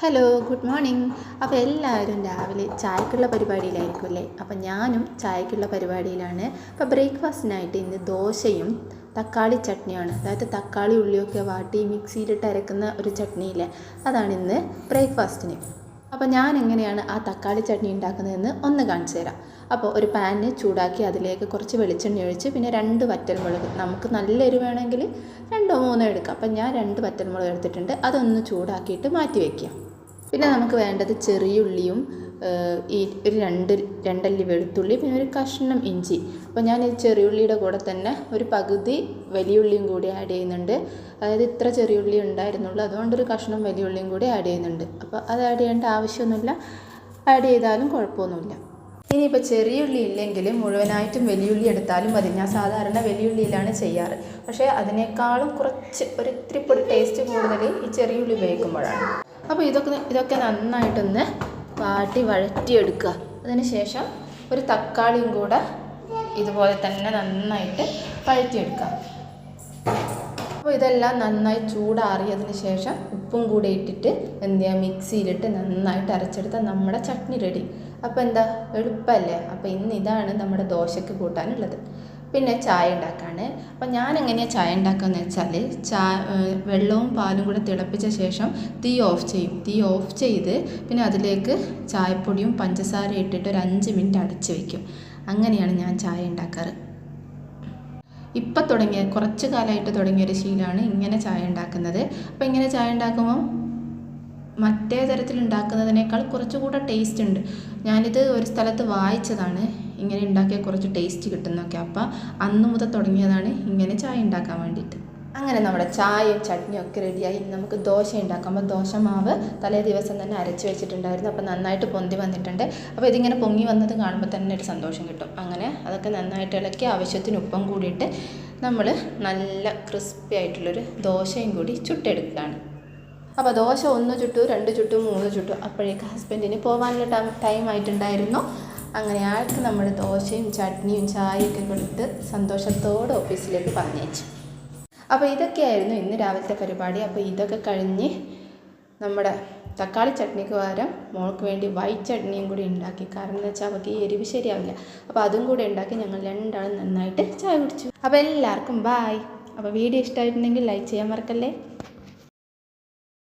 Hello good morning അപ്പോൾ എല്ലാവരും രാവിലെ ചായക്കുള്ള പരിപാടിയിലായിരിക്കും അല്ലേ? അപ്പോൾ ഞാനും ചായക്കുള്ള പരിപാടിയിലാണ്. അപ്പോൾ ബ്രേക്ക്ഫാസ്റ്റിനായിട്ട് ഇന്ന് ദോശയും തക്കാളി ചട്നിയാണ് അതായത് തക്കാളി ഉള്ളിയൊക്കെ വാട്ടി മിക്സിയിലിട്ട് അരക്കുന്ന ഒരു ചട്നിയില്ലേ? അതാണ് ഇന്ന് ബ്രേക്ക്ഫാസ്റ്റിന്. അപ്പോൾ ഞാൻ എങ്ങനെയാണ് ആ തക്കാളി ചട്നി ഉണ്ടാക്കുന്നതെന്ന് ഒന്ന് കാണിച്ചു തരാം. അപ്പോൾ ഒരു പാന് ചൂടാക്കി അതിലേക്ക് കുറച്ച് വെളിച്ചെണ്ണ ഒഴിച്ച് പിന്നെ രണ്ട് വറ്റൽമുളക് നമുക്ക് നല്ല എരിവ് വേണമെങ്കിൽ രണ്ടോ മൂന്നോ എടുക്കാം. അപ്പം ഞാൻ രണ്ട് വറ്റൽമുളക് എടുത്തിട്ടുണ്ട്. അതൊന്ന് ചൂടാക്കിയിട്ട് മാറ്റി വയ്ക്കുക പിന്നെ നമുക്ക് വേണ്ടത് ചെറിയ ഉള്ളിയും ഈ ഒരു രണ്ട് രണ്ടല്ലി വെളുത്തുള്ളി പിന്നെ ഒരു കഷ്ണം ഇഞ്ചി. അപ്പോൾ ഞാൻ ഈ ചെറിയുള്ളിയുടെ കൂടെ തന്നെ ഒരു പകുതി വലിയ ഉള്ളിയും കൂടി ആഡ് ചെയ്യുന്നുണ്ട്. അതായത് ഇത്ര ചെറിയ ഉള്ളി ഉണ്ടായിരുന്നുള്ളൂ. അതുകൊണ്ട് ഒരു കഷ്ണം വലിയ ഉള്ളിയും കൂടി ആഡ് ചെയ്യുന്നുണ്ട്. അപ്പോൾ അത് ആഡ് ചെയ്യേണ്ട ആവശ്യമൊന്നുമില്ല. ആഡ് ചെയ്താലും കുഴപ്പമൊന്നുമില്ല. ഇനിയിപ്പോൾ ചെറിയ ഉള്ളി ഇല്ലെങ്കിൽ മുഴുവനായിട്ടും വലിയുള്ളി എടുത്താലും മതി. ഞാൻ സാധാരണ വലിയുള്ളിയിലാണ് ചെയ്യാറ്. പക്ഷേ അതിനേക്കാളും കുറച്ച് ഒരു ഇത്തിരി ടേസ്റ്റ് കൂടുതൽ ഈ ചെറിയ ഉള്ളി ഉപയോഗിക്കുമ്പോഴാണ്. അപ്പോൾ ഇതൊക്കെ ഇതൊക്കെ നന്നായിട്ടൊന്ന് വാട്ടി വഴറ്റിയെടുക്കുക. അതിന് ശേഷം ഒരു തക്കാളിയും കൂടെ ഇതുപോലെ തന്നെ നന്നായിട്ട് വഴറ്റിയെടുക്കുക അപ്പോൾ ഇതെല്ലാം നന്നായി ചൂടാറിയതിന് ശേഷം ഉപ്പും കൂടെ ഇട്ടിട്ട് എന്ത് ചെയ്യുക മിക്സിയിലിട്ട് നന്നായിട്ട് അരച്ചെടുത്താൽ നമ്മുടെ ചട്നി റെഡി. അപ്പോൾ എന്താ? എളുപ്പമല്ലേ? അപ്പോൾ ഇന്ന് ഇതാണ് നമ്മുടെ ദോശയ്ക്ക് കൂട്ടാനുള്ളത്. പിന്നെ ചായ ഉണ്ടാക്കാണ്. അപ്പം ഞാൻ എങ്ങനെയാണ് ചായ ഉണ്ടാക്കുകയെന്ന് വെച്ചാൽ ചാ വെള്ളവും പാലും കൂടെ തിളപ്പിച്ച ശേഷം തീ ഓഫ് ചെയ്യും. തീ ഓഫ് ചെയ്ത് പിന്നെ അതിലേക്ക് ചായപ്പൊടിയും പഞ്ചസാരയും ഇട്ടിട്ട് ഒരു അഞ്ച് മിനിറ്റ് അടച്ച് വയ്ക്കും അങ്ങനെയാണ് ഞാൻ ചായ ഉണ്ടാക്കാറ്. ഇപ്പം തുടങ്ങിയ കുറച്ച് കാലമായിട്ട് തുടങ്ങിയൊരു ശീലമാണ് ഇങ്ങനെ ചായ ഉണ്ടാക്കുന്നത്. അപ്പോൾ ഇങ്ങനെ ചായ ഉണ്ടാക്കുമ്പോൾ മറ്റേ തരത്തിൽ ഉണ്ടാക്കുന്നതിനേക്കാൾ കുറച്ചുകൂടെ ടേസ്റ്റ് ഉണ്ട്. ഞാനിത് ഒരു സ്ഥലത്ത് വായിച്ചതാണ്. ഇങ്ങനെ ഉണ്ടാക്കിയാൽ കുറച്ച് ടേസ്റ്റ് കിട്ടുന്നൊക്കെ അപ്പം അന്ന് മുതൽ തുടങ്ങിയതാണ് ഇങ്ങനെ ചായ ഉണ്ടാക്കാൻ വേണ്ടിയിട്ട്. അങ്ങനെ നമ്മുടെ ചായയും ചട്നിയും ഒക്കെ റെഡിയായി നമുക്ക് ദോശ ഉണ്ടാക്കുമ്പോൾ ദോശ മാവ് തലേ ദിവസം തന്നെ അരച്ച് വെച്ചിട്ടുണ്ടായിരുന്നു. അപ്പോൾ നന്നായിട്ട് പൊന്തി വന്നിട്ടുണ്ട്. അപ്പോൾ ഇതിങ്ങനെ പൊങ്ങി വന്നത് കാണുമ്പോൾ തന്നെ ഒരു സന്തോഷം കിട്ടും. അങ്ങനെ അതൊക്കെ നന്നായിട്ട് ഇളക്കി ആവശ്യത്തിന് ഉപ്പും കൂടിയിട്ട് നമ്മൾ നല്ല ക്രിസ്പി ആയിട്ടുള്ളൊരു ദോശയും കൂടി ചുട്ടെടുക്കുകയാണ്. അപ്പോൾ ദോശ ഒന്ന് ചുട്ടു രണ്ട് ചുട്ടു മൂന്ന് ചുട്ടു. അപ്പോഴേക്ക് ഹസ്ബൻഡിന് പോകാനുള്ള ടൈം ആയിട്ടുണ്ടായിരുന്നു. അങ്ങനെ ആൾക്ക് നമ്മൾ ദോശയും ചട്നിയും ചായയൊക്കെ കൊടുത്ത് സന്തോഷത്തോടെ ഓഫീസിലേക്ക് പറഞ്ഞയച്ചു. അപ്പോൾ ഇതൊക്കെയായിരുന്നു ഇന്ന് രാവിലത്തെ പരിപാടി. അപ്പോൾ ഇതൊക്കെ കഴിഞ്ഞ് നമ്മുടെ തക്കാളി ചട്നിക്ക് പകരം മോൾക്ക് വേണ്ടി വൈറ്റ് ചട്നിയും കൂടി ഉണ്ടാക്കി. കാരണം എന്ന് വെച്ചാൽ അവൾക്ക് എരിവ് ശരിയാവില്ല. അപ്പോൾ അതും കൂടി ഉണ്ടാക്കി ഞങ്ങൾ രണ്ടാളും നന്നായിട്ട് ചായ കുടിച്ചു. അപ്പോൾ എല്ലാവർക്കും ബായ് അപ്പോൾ വീഡിയോ ഇഷ്ടമായിട്ടുണ്ടെങ്കിൽ ലൈക്ക് ചെയ്യാൻ മറക്കല്ലേ?